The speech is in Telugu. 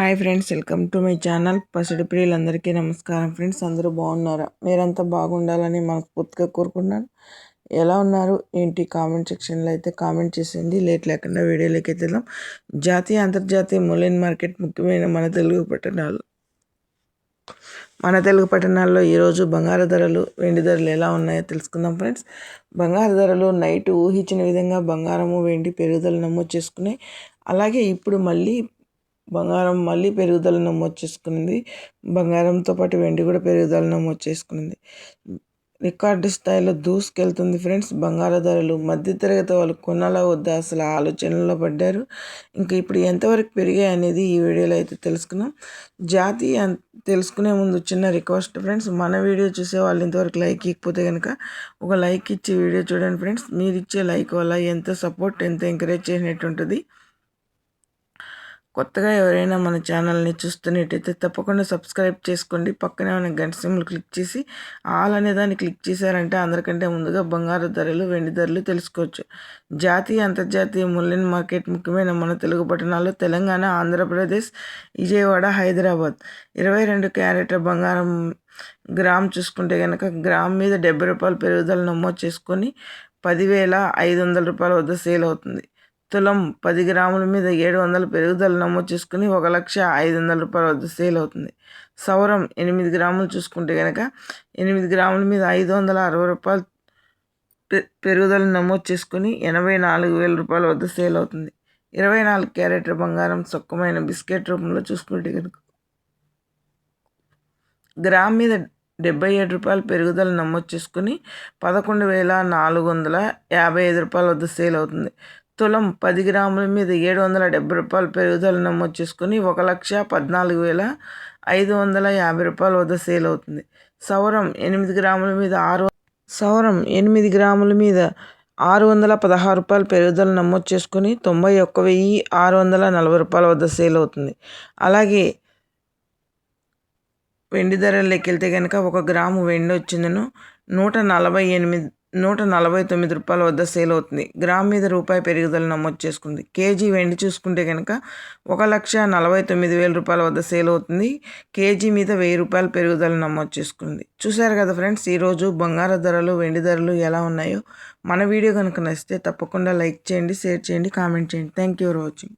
Hi friends welcome to my channel. పసిడి ప్రియులందరికీ నమస్కారం ఫ్రెండ్స్ అందరూ బాగున్నారా? మీరంతా బాగుండాలని మనస్ఫూర్తిగా కోరుకున్నాను ఎలా ఉన్నారు? ఏంటి? కామెంట్ సెక్షన్లో అయితే కామెంట్ చేసింది లేట్ లేకుండా వీడియోలోకి వెళ్దాం. జాతీయ అంతర్జాతీయ మూలైన మార్కెట్ ముఖ్యమైన మన తెలుగు పట్టణాలు. మన తెలుగు పట్టణాల్లో ఈరోజు బంగారు ధరలు వెండి ధరలు ఎలా ఉన్నాయో తెలుసుకుందాం ఫ్రెండ్స్. బంగారు ధరలు నైట్ ఊహించిన విధంగా బంగారము వెండి పెరుగుదల నమోదు చేసుకున్నాయి. అలాగే ఇప్పుడు మళ్ళీ బంగారం మళ్ళీ పెరుగుదల నమోదు చేసుకునింది బంగారంతో పాటు వెండి కూడా పెరుగుదల నమోదు చేసుకునింది రికార్డు స్థాయిలో దూసుకెళ్తుంది ఫ్రెండ్స్. బంగారు ధరలు మధ్యతరగతి వాళ్ళు కొనాలా వద్దా అసలు ఆలోచనలో పడ్డారు. ఇంకా ఇప్పుడు ఎంతవరకు పెరిగాయి అనేది ఈ వీడియోలో అయితే తెలుసుకున్నాం జాతి తెలుసుకునే ముందు చిన్న రిక్వెస్ట్ ఫ్రెండ్స్. మన వీడియో చూసే వాళ్ళు ఇంతవరకు లైక్ ఇకపోతే కనుక ఒక లైక్ ఇచ్చి వీడియో చూడండి ఫ్రెండ్స్. మీరు ఇచ్చే లైక్ వల్ల ఎంత సపోర్ట్ ఎంత ఎంకరేజ్ చేసినట్టు ఉంటుంది. కొత్తగా ఎవరైనా మన ఛానల్ని చూస్తున్నట్టయితే తప్పకుండా సబ్స్క్రైబ్ చేసుకోండి. పక్కనే ఉన్న గంట సిమ్లు క్లిక్ చేసి ఆల్ అనే దాన్ని క్లిక్ చేశారంటే అందరికంటే ముందుగా బంగారు ధరలు వెండి ధరలు తెలుసుకోవచ్చు. జాతీయ అంతర్జాతీయ ముల్లిన్ మార్కెట్ ముఖ్యమైన మన తెలుగు పట్టణాల్లో తెలంగాణ ఆంధ్రప్రదేశ్ విజయవాడ హైదరాబాద్. ఇరవై రెండు క్యారెట్ల బంగారం గ్రామ్ చూసుకుంటే కనుక గ్రామ్ మీద డెబ్బై రూపాయలు పెరుగుదల నమోదు చేసుకొని పదివేల ఐదు వందల రూపాయల వద్ద సేల్ అవుతుంది. తులం పది గ్రాముల మీద ఏడు వందల పెరుగుదల నమోదు చేసుకుని ఒక లక్ష ఐదు వందల రూపాయల వద్ద సేల్ అవుతుంది. సౌరం ఎనిమిది గ్రాములు చూసుకుంటే కనుక ఎనిమిది గ్రాముల మీద ఐదు వందల అరవై రూపాయలు పెరుగుదల నమోదు చేసుకుని ఎనభై నాలుగు వేల రూపాయల వద్ద సేల్ అవుతుంది. ఇరవై నాలుగు క్యారెట్ల బంగారం సొక్కమైన బిస్కెట్ రూపంలో చూసుకుంటే కనుక గ్రామ్ మీద డెబ్బై ఏడు రూపాయలు పెరుగుదల నమోదు చేసుకుని పదకొండు వేల నాలుగు వందల యాభై ఐదు రూపాయల వద్ద సేల్ అవుతుంది. తులం పది గ్రాముల మీద ఏడు వందల డెబ్బై రూపాయలు పెరుగుదల నమోదు చేసుకుని ఒక లక్ష పద్నాలుగు వేల ఐదు వందల యాభై రూపాయల వద్ద సేల్ అవుతుంది. సౌరం ఎనిమిది గ్రాముల మీద ఆరు సౌరం ఎనిమిది గ్రాముల మీద ఆరు వందల పదహారు రూపాయలు పెరుగుదల నమోదు చేసుకుని తొంభై ఒక్క వెయ్యి ఆరు వందల నలభై రూపాయల వద్ద సేల్ అవుతుంది. అలాగే వెండి ధరలు వెళ్తే కనుక ఒక గ్రాము వెండి వచ్చిందను. నూట నలభై ఎనిమిది నూట నలభై తొమ్మిది రూపాయల వద్ద సేల్ అవుతుంది. గ్రామ్ మీద రూపాయి పెరుగుదల నమోదు చేసుకుంది. కేజీ వెండి చూసుకుంటే కనుక ఒక లక్ష నలభై తొమ్మిది వేల రూపాయల వద్ద సేల్ అవుతుంది. కేజీ మీద వెయ్యి రూపాయల పెరుగుదల నమోదు చేసుకుంది. చూశారు కదా ఫ్రెండ్స్ ఈరోజు బంగారు ధరలు వెండి ధరలు ఎలా ఉన్నాయో? మన వీడియో కనుక నచ్చితే తప్పకుండా లైక్ చేయండి షేర్ చేయండి కామెంట్ చేయండి. Thank you for watching